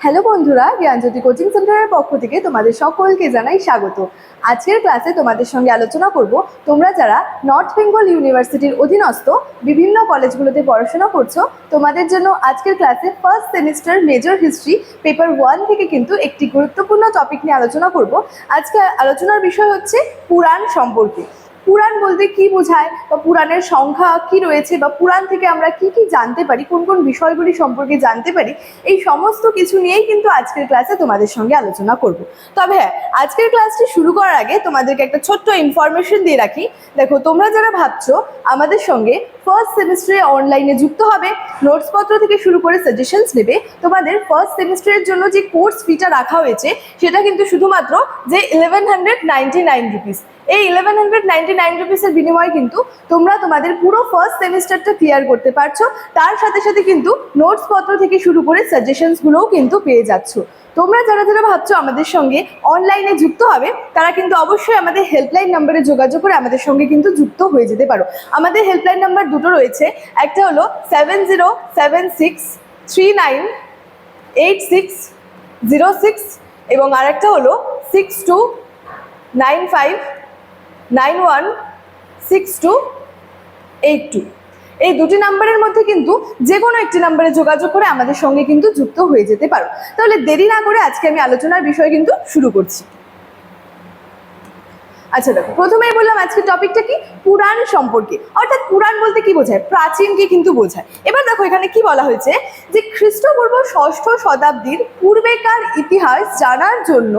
Hello বন্ধুরা, জ্ঞানজ্যোতি coaching সেন্টারের পক্ষ থেকে তোমাদের সকলকে জানাই স্বাগত। আজকের ক্লাসে তোমাদের সঙ্গে আলোচনা করব, তোমরা যারা নর্থ বেঙ্গল ইউনিভার্সিটির অধীনস্থ, বিভিন্ন কলেজগুলোতে পড়াশোনা করছ, তোমাদের জন্য আজকের ক্লাসে first semester major history paper one থেকে কিন্তু একটি গুরুত্বপূর্ণ টপিক নিয়ে আলোচনা করব। আজকে আলোচনার বিষয় হচ্ছে পুরাণ সম্পর্কে। পুরাণ বলতে কি বোঝায়? বা পুরাণের সংখ্যা কি রয়েছে? বা পুরাণ থেকে আমরা কি কি জানতে পারি? কোন কোন বিষয়গুলি সম্পর্কে জানতে পারি? এই সমস্ত কিছু নিয়েই কিন্তু আজকের ক্লাসে তোমাদের সঙ্গে আলোচনা করব। তবে হ্যাঁ আজকের ক্লাসটি শুরু করার আগে তোমাদেরকে একটা ছোট্ট ইনফরমেশন দিয়ে রাখি। দেখো, তোমরা যারা ভাবছ আমাদের সঙ্গে ফার্স্ট সেমিস্টারে অনলাইনে যুক্ত হবে। নোটসপত্র থেকে শুরু করে সাজেশনস নেবে। তোমাদের ফার্স্ট সেমিস্টারের জন্য যে কোর্স ফিটা রাখা হয়েছে, সেটা কিন্তু শুধুমাত্র যে eleven hundred ninety nine rupees এই ইলেভেন হান্ড্রেড নাইনটি নাইন রুপিসের বিনিময়ে কিন্তু তোমরা তোমাদের পুরো ফার্স্ট সেমিস্টারটা ক্লিয়ার করতে পারছ। তার সাথে সাথে কিন্তু নোটসপত্র থেকে শুরু করে সাজেশনসগুলোও কিন্তু পেয়ে যাচ্ছ। তোমরা যারা যারা ভাবছ আমাদের সঙ্গে অনলাইনে যুক্ত হবে, তারা কিন্তু অবশ্যই আমাদের হেল্পলাইন নাম্বারে যোগাযোগ করে আমাদের সঙ্গে কিন্তু যুক্ত হয়ে যেতে পারো। আমাদের হেল্পলাইন নাম্বার দুটো রয়েছে। একটা হলো seven zero seven six three nine eight six zero six এবং আরেকটা হলো six two nine five nine one six two eight two এই দুটি নাম্বারের মধ্যে কিন্তু যে কোনো একটি নাম্বারে যোগাযোগ করে আমাদের সঙ্গে কিন্তু যুক্ত হয়ে যেতে পারো। তাহলে দেরি না করে আজকে আমি আলোচনার বিষয় কিন্তু শুরু করছি। আচ্ছা দেখো, প্রথমেই বললাম আজকে টপিকটা কি? পুরাণ সম্পর্কে। অর্থাৎ পুরাণ বলতে কি বোঝায়? প্রাচীনকে কিন্তু বোঝায়। এবার দেখো, এখানে কি বলা হয়েছে? যে খ্রিস্টপূর্ব ষষ্ঠ শতাব্দীর পূর্বেকার ইতিহাস জানার জন্য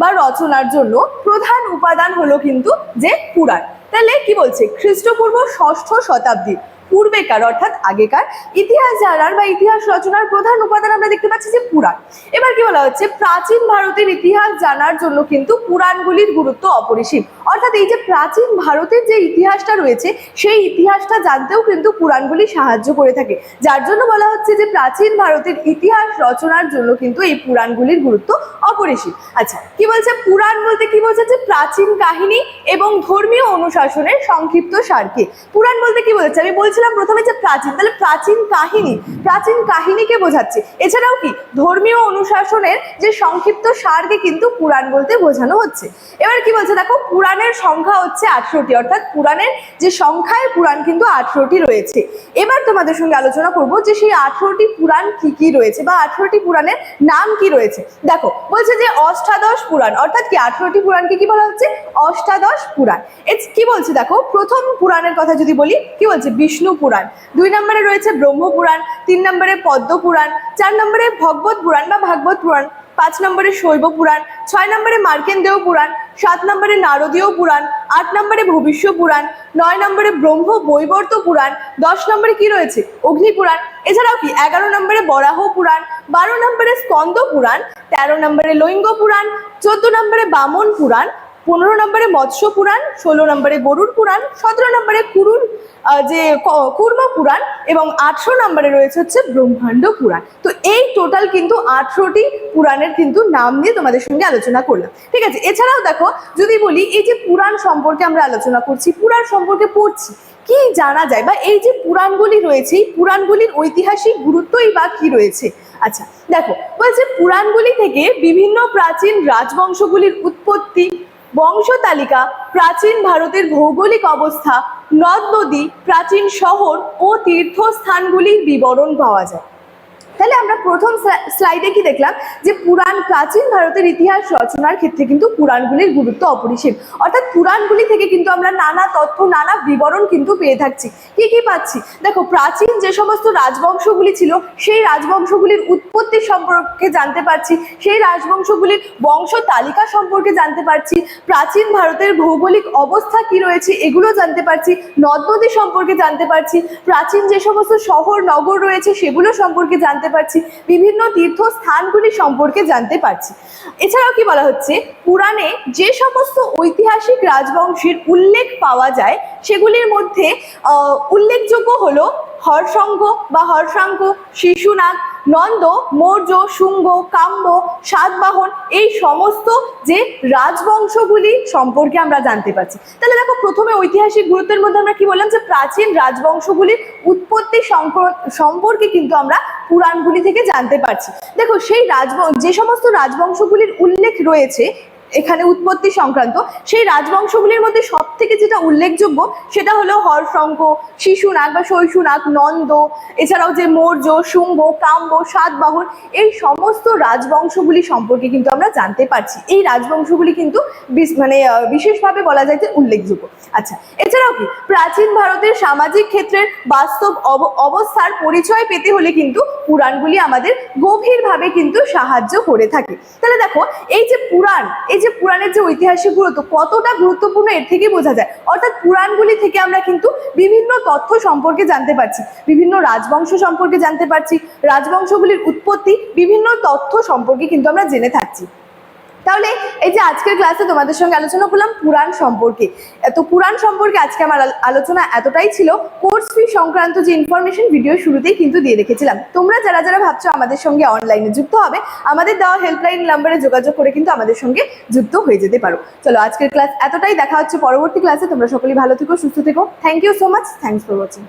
বা রচনার জন্য প্রধান উপাদান হলো কিন্তু যে পুরাণ। তাহলে কি বলছে? খ্রিস্টপূর্ব ষষ্ঠ শতাব্দীর পূর্বেকার, অর্থাৎ আগেকার ইতিহাস জানার বা ইতিহাস রচনার প্রধান উপাদান আমরা দেখতে পাচ্ছি যে পুরাণ। এবার কি বলা হচ্ছে? প্রাচীন ভারতের ইতিহাস জানার জন্য কিন্তু পুরাণগুলির গুরুত্ব অপরিসীম। অর্থাৎ এই যে প্রাচীন ভারতের যে ইতিহাসটা রয়েছে, সেই ইতিহাসটা জানতেও কিন্তু পুরাণগুলি সাহায্য করে থাকে। যার জন্য বলা হচ্ছে যে প্রাচীন ভারতের ইতিহাস রচনার জন্য কিন্তু এই পুরাণগুলির গুরুত্ব অপরিসীম। আচ্ছা কি বলছে? পুরাণ বলতে কি যে প্রাচীন কাহিনী এবং ধর্মীয় অনুশাসনের সংক্ষিপ্ত সারকে পুরাণ বলতে কি বলছে আমি বলছিলাম প্রথমে যে প্রাচীন, তাহলে প্রাচীন কাহিনী, প্রাচীন কাহিনীকে বোঝাচ্ছে। এছাড়াও কি? ধর্মীয় অনুশাসনের যে সংক্ষিপ্ত সারকে কিন্তু পুরাণ বলতে বোঝানো হচ্ছে। এবার কি বলছে? দেখো পুরাণের সংখ্যা হচ্ছে আঠেরোটি অর্থাৎ পুরাণের যে সংখ্যায় পুরাণ কিন্তু আঠেরোটি রয়েছে। এবার তোমাদের সঙ্গে আলোচনা করব যে সেই আঠেরোটি পুরাণ কি কি রয়েছে বা আঠেরোটি পুরাণের নাম কি রয়েছে। দেখো, বলছে যে অষ্টাদশ পুরাণ, অর্থাৎ কি আঠেরোটি পুরাণকে কি বলা হচ্ছে? অষ্টাদশ পুরাণ। এটস কি বলছে দেখো? প্রথম পুরাণের কথা যদি বলি, কি বলছে? বিষ্ণু পুরাণ। দুই নম্বরে রয়েছে ব্রহ্ম পুরাণ, তিন নম্বরে পদ্ম পুরাণ, চার নম্বরে ভগবত পুরাণ বা ভাগবত পুরাণ, পাঁচ নম্বরে শৈব পুরাণ, ছয় নম্বরে মার্কেন্দেয় পুরাণ সাত নম্বরে নারদীয় পুরাণ, আট নম্বরে ভবিষ্য পুরাণ, নয় নম্বরে ব্রহ্ম বৈবর্ত পুরাণ, দশ নম্বরে কি রয়েছে? অগ্নি পুরাণ, এছাড়াও কি? এগারো নম্বরে বরাহ পুরাণ, বারো নম্বরে স্কন্দ পুরাণ, তেরো নম্বরে লৈঙ্গ পুরাণ, চোদ্দ নম্বরে বামন পুরাণ পনেরো নম্বরে মৎস্য পুরাণ, ষোলো নম্বরে গরুর পুরাণ, সতেরো নম্বরে কুরুর যে কুর্ম পুরাণ এবং আঠেরো নম্বরে রয়েছে হচ্ছে ব্রহ্মাণ্ড পুরাণ। তো এই টোটাল কিন্তু আঠেরোটি পুরাণের কিন্তু নাম নিয়ে তোমাদের সঙ্গে আলোচনা করলাম। ঠিক আছে, এছাড়াও দেখো, যদি বলি এই যে পুরাণ সম্পর্কে আমরা আলোচনা করছি, পুরাণ সম্পর্কে পড়ছি, কি জানা যায় বা এই যে পুরাণগুলি রয়েছে, এই পুরাণগুলির ঐতিহাসিক গুরুত্বই বা কি রয়েছে? আচ্ছা দেখো, বলছে পুরাণগুলি থেকে বিভিন্ন প্রাচীন রাজবংশগুলির উৎপত্তি বংশ তালিকা, প্রাচীন ভারতের ভৌগোলিক অবস্থা, নদ নদী, প্রাচীন শহর ও তীর্থস্থানগুলির বিবরণ পাওয়া যায়। তাহলে আমরা প্রথম স্লাইডে কি দেখলাম? যে পুরাণ প্রাচীন ভারতের ইতিহাস রচনার ক্ষেত্রে কিন্তু পুরাণগুলির গুরুত্ব অপরিসীম। অর্থাৎ পুরাণগুলি থেকে কিন্তু আমরা নানা তথ্য, নানা বিবরণ কিন্তু পেয়ে থাকছি। কি কি পাচ্ছি? দেখো, প্রাচীন যে সমস্ত রাজবংশগুলি ছিল, সেই রাজবংশগুলির উৎপত্তি সম্পর্কে জানতে পারছি, সেই রাজবংশগুলির বংশ তালিকা সম্পর্কে জানতে পারছি, প্রাচীন ভারতের ভৌগোলিক অবস্থা কি রয়েছে এগুলো জানতে পারছি, নদ নদী সম্পর্কে জানতে পারছি, প্রাচীন যে সমস্ত শহর, নগর রয়েছে সেগুলো সম্পর্কে জানতে পারছি, বিভিন্ন তীর্থস্থানগুলি সম্পর্কে জানতে পারছি। এছাড়াও কি বলা হচ্ছে, পুরাণে যে সমস্ত ঐতিহাসিক রাজবংশের উল্লেখ পাওয়া যায়, সেগুলির মধ্যে উল্লেখযোগ্য হলো হর্ষঙ্গ বা হর্ষাঙ্ক শিশুনাগ নন্দ, মৌর্য, শুঙ্গ, কাম্য, সাতবাহন, এই সমস্ত যে রাজবংশগুলি সম্পর্কে আমরা জানতে পারছি। তাহলে দেখো, প্রথমে ঐতিহাসিক গুরুত্বের মধ্যে আমরা কি বললাম? যে প্রাচীন রাজবংশগুলির উৎপত্তি সম্পর্কে কিন্তু আমরা পুরাণগুলি থেকে জানতে পারছি। দেখো, সেই রাজবংশ যে সমস্ত রাজবংশগুলির উল্লেখ রয়েছে এখানে উৎপত্তি সংক্রান্ত, সেই রাজবংশগুলির মধ্যে সব থেকে যেটা উল্লেখযোগ্য সেটা হলো হর্ষঙ্ক শিশুনাগ বা শৈশুনাগ, নন্দ, এছাড়াও যে মৌর্য শুঙ্গ কাম্য সাতবাহন, এই সমস্ত রাজবংশগুলি সম্পর্কে কিন্তু আমরা জানতে পারছি। এই রাজবংশগুলি কিন্তু মানে বিশেষভাবে বলা যায় যে উল্লেখযোগ্য। আচ্ছা এছাড়াও কি? প্রাচীন ভারতের সামাজিক ক্ষেত্রের বাস্তব অবস্থার পরিচয় পেতে হলে কিন্তু পুরাণগুলি আমাদের গভীরভাবে কিন্তু সাহায্য করে থাকে। তাহলে দেখো, এই যে পুরাণ, এই যে পুরাণের যে ঐতিহাসিক গুরুত্ব কতটা গুরুত্বপূর্ণ এর থেকে বোঝা যায়। অর্থাৎ পুরাণগুলি থেকে আমরা কিন্তু বিভিন্ন তথ্য সম্পর্কে জানতে পারছি, বিভিন্ন রাজবংশ সম্পর্কে জানতে পারছি, রাজবংশগুলির উৎপত্তি, বিভিন্ন তথ্য সম্পর্কে কিন্তু আমরা জেনে থাকছি। তাহলে এই যে আজকের ক্লাসে তোমাদের সঙ্গে আলোচনা করলাম পুরাণ সম্পর্কে। তো পুরাণ সম্পর্কে আজকে আমার আলোচনা এতটাই ছিল কোর্স ফি সংক্রান্ত যে ইনফরমেশন ভিডিও শুরুতেই কিন্তু দিয়ে রেখেছিলাম। তোমরা যারা যারা ভাবছ আমাদের সঙ্গে অনলাইনে যুক্ত হবে, আমাদের দেওয়া হেল্পলাইন নাম্বারে যোগাযোগ করে কিন্তু আমাদের সঙ্গে যুক্ত হয়ে যেতে পারো। চলো, আজকের ক্লাস এতটাই, দেখা হচ্ছে পরবর্তী ক্লাসে তোমরা সকলেই ভালো থেকো, সুস্থ থেকো। Thank you so much thanks for watching